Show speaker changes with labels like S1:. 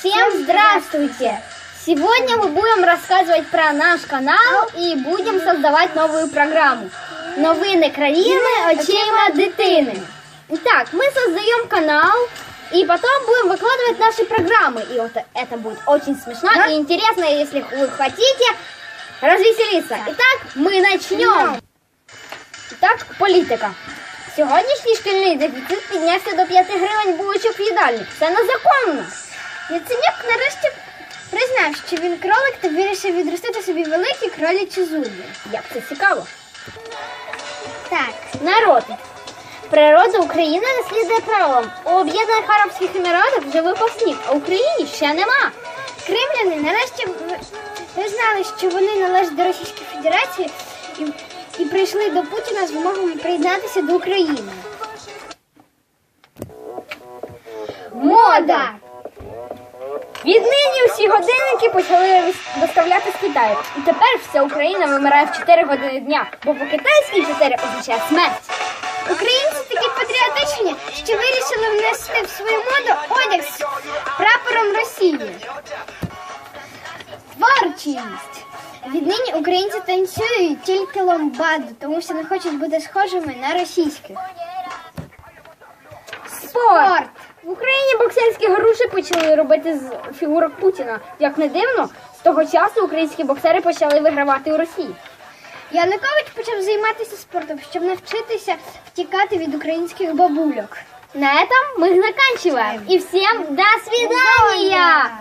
S1: Всем здравствуйте! Сегодня мы будем рассказывать про наш канал и будем создавать новую программу. Новини країни очима дитини. Итак, мы создаем канал и потом будем выкладывать наши программы. И вот это будет очень смешно и интересно, если вы хотите развеселиться. Итак, мы начнем. Итак, політика. Сьогоднішній шкільний дефіцит піднявся до 5 гривень булочок в їдальні. Це незаконно.
S2: Яценюк нарешті признав, що він кролик та вирішив відростити собі великі кролячі зуби.
S1: Як це цікаво.
S2: Так,
S1: Народ. Природа України не слідує правилам. У Об'єднаних Арабських Еміратах вже випав сніг, а в Україні ще нема.
S2: кримляни нарешті визнали, що вони належать до Російської Федерації і, і прийшли до Путіна з вимогами приєднатися до України.
S1: Мода! Віднині всі годинники почали доставляти з Китаю. І тепер вся Україна вимирає в 4 години дня, бо по китайській 4 означає смерть.
S2: Українці такі патріотичні, що вирішили внести в свою моду одяг з прапором Росії. Творчість. Віднині українці танцюють тільки ломбаду, тому що не хочуть бути схожими на російських.
S1: Спорт! В Україні боксерські груші почали робити з фігурок Путіна. Як не дивно, з того часу українські боксери почали вигравати у Росії.
S2: Янукович почав займатися спортом, щоб навчитися втікати від українських бабульок.
S1: На этом мы заканчиваем. И всем до свидания!